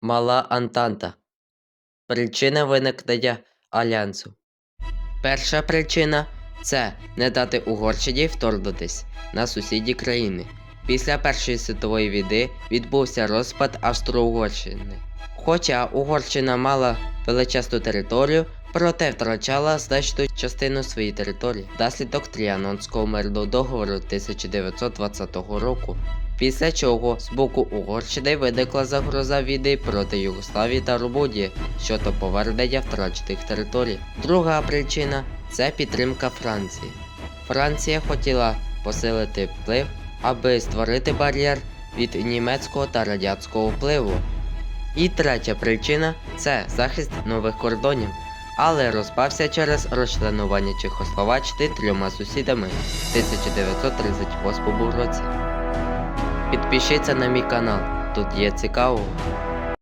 Мала Антанта. Причина виникнення альянсу. Перша причина це не дати Угорщині вторгнутись на сусідні країни. Після Першої світової війни відбувся розпад Австро-Угорщини. Хоча Угорщина мала величезну територію, проте втрачала значну частину своєї території внаслідок Тріанонського мирного договору 1920 року. Після чого з боку Угорщини виникла загроза війни проти Югославії та Румунії щодо повернення втрачених територій. Друга причина це підтримка Франції. Франція хотіла посилити вплив, аби створити бар'єр від німецького та радянського впливу. І третя причина це захист нових кордонів, але розпався через розчленування Чехословаччини трьома сусідами в 1938 році. Підпишіться на мій канал, тут є цікавого.